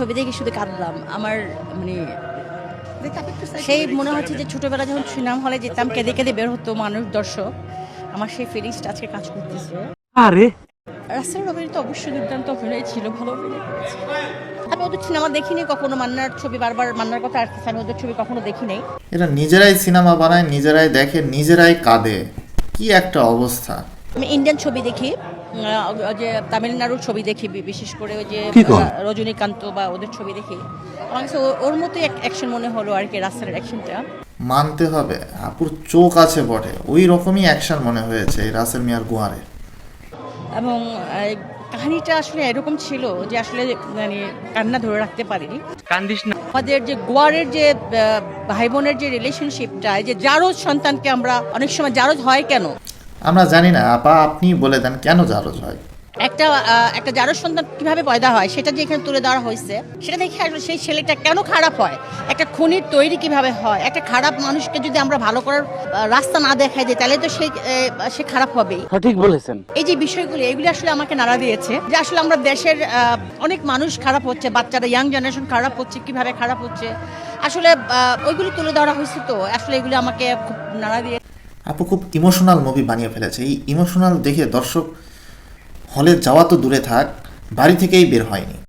ছবি দেখে শুধু কাঁদলাম। আমার মানে সেই মনে হচ্ছে যে ছোটবেলা যখন সিনেমা হলে যেতাম কেঁদে কেঁদে বের হতো মানুষ দর্শক আমার সেই ফিলিংসটা আজকে কাজ করতেছে। আরে! রাস্তার অভিনয় তো অবশ্যই দুর্দান্ত অভিনয় ছিল ভালো অভিনয় আমি ওদের সিনেমা দেখিনি কখনো মান্নার ছবি বারবার মান্নার কথা আসতেছে আমি ওদের ছবি কখনো দেখি নাই। এরা নিজেরাই সিনেমা বানায় নিজেরাই দেখে নিজেরাই কাঁদে। কি একটা অবস্থা। আমি ইন্ডিয়ান ছবি দেখি যে তামিলনাড়ুর ছবি দেখি বি- বিশেষ করে ওই যে রজনীকান্ত বা ওদের ছবি দেখি। আমার কাছে ও- ওর মতোই অ্যাকশন মনে হলো আর কি রাস্তার অ্যাকশনটা মানতে হবে আপুর চোখ আছে বটে ওই রকমই অ্যাকশন মনে হয়েছে এই রাসেল মিয়ার গুয়ারে এবং কাহিনীটা আসলে এরকম ছিল যে আসলে মানে কান্না ধরে রাখতে পারিনি। কান্দিস না। আমাদের যে গোয়ারের যে ভাই বোনের যে রিলেশনশিপটা যে জারজ সন্তানকে আমরা অনেক সময় জারজ হয় কেন? আমরা জানি না আপা আপনি বলে দেন কেন জারজ হয়? একটা একটা জারজ সন্তান কীভাবে পয়দা হয় সেটা যে এখানে তুলে দেওয়া হয়েছে সেটা দেখে আসলে সেই ছেলেটা কেন খারাপ হয়? একটা খনির তৈরি কীভাবে হয়? একটা খারাপ মানুষকে যদি আমরা ভালো করার রাস্তা না দেখাই দিই তাহলে তো সে সে খারাপ হবেই। সঠিক বলেছেন। এই যে বিষয়গুলি এগুলি আসলে আমাকে নাড়া দিয়েছে যে আসলে আমরা দেশের আহ, অনেক মানুষ খারাপ হচ্ছে বাচ্চারা ইয়াং জেনারেশন খারাপ হচ্ছে কীভাবে খারাপ হচ্ছে? আসলে আহ, ওইগুলি তুলে ধরা হয়েছে তো আসলে এগুলি আমাকে খুব নাড়া দিয়ে আপু খুব ইমোশনাল মুভি বানিয়ে ফেলেছে। এই ইমোশনাল দেখে দর্শক হলে যাওয়া তো দূরে থাক, বাড়ি থেকেই বের হয়নি।